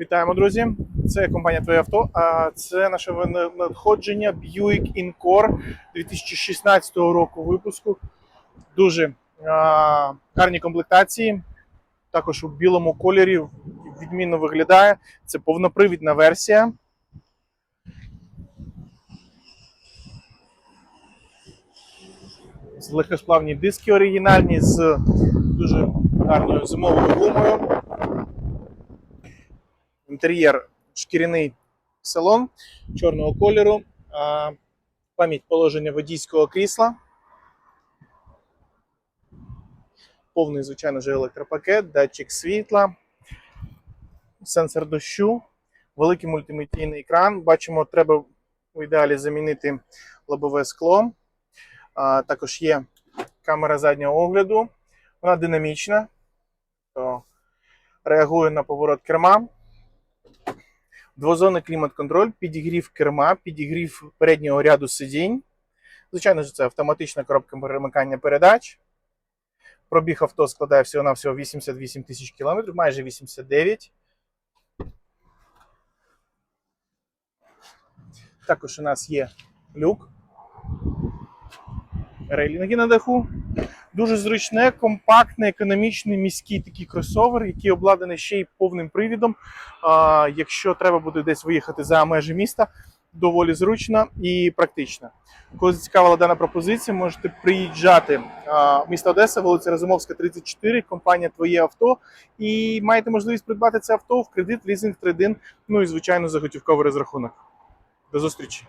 Вітаємо, друзі! Це компанія Твоє авто. А це наше надходження Buick Encore 2016 року випуску. Дуже а, гарні комплектації. Також у білому кольорі відмінно виглядає. Це повнопривідна версія. З легкосплавні диски оригінальні з дуже гарною зимовою гумою. Інтер'єр шкіряний салон чорного кольору, пам'ять положення водійського крісла. Повний, звичайно ж, електропакет, датчик світла, сенсор дощу, великий мультимедійний екран. Бачимо, треба в ідеалі замінити лобове скло. Також є камера заднього огляду. Вона динамічна, реагує на поворот керма. Двозонний клімат-контроль, підігрів керма, підігрів переднього ряду сидінь. Звичайно ж, це автоматична коробка перемикання передач. Пробіг авто складає всього-навсього 88 тисяч кілометрів, майже 89. Також у нас є люк. Рейлінги на даху. Дуже зручне, компактне, економічний міський такий кросовер, який обладнаний ще й повним привідом. А, якщо треба буде десь виїхати за межі міста, доволі зручно і практично. Коли зацікавила дана пропозиція, можете приїжджати в місто Одеса, вулиця Разумовська, 34, компанія Твоє авто, і маєте можливість придбати це авто в кредит, лізинг, трейдин, ну і звичайно заготівковий розрахунок. До зустрічі!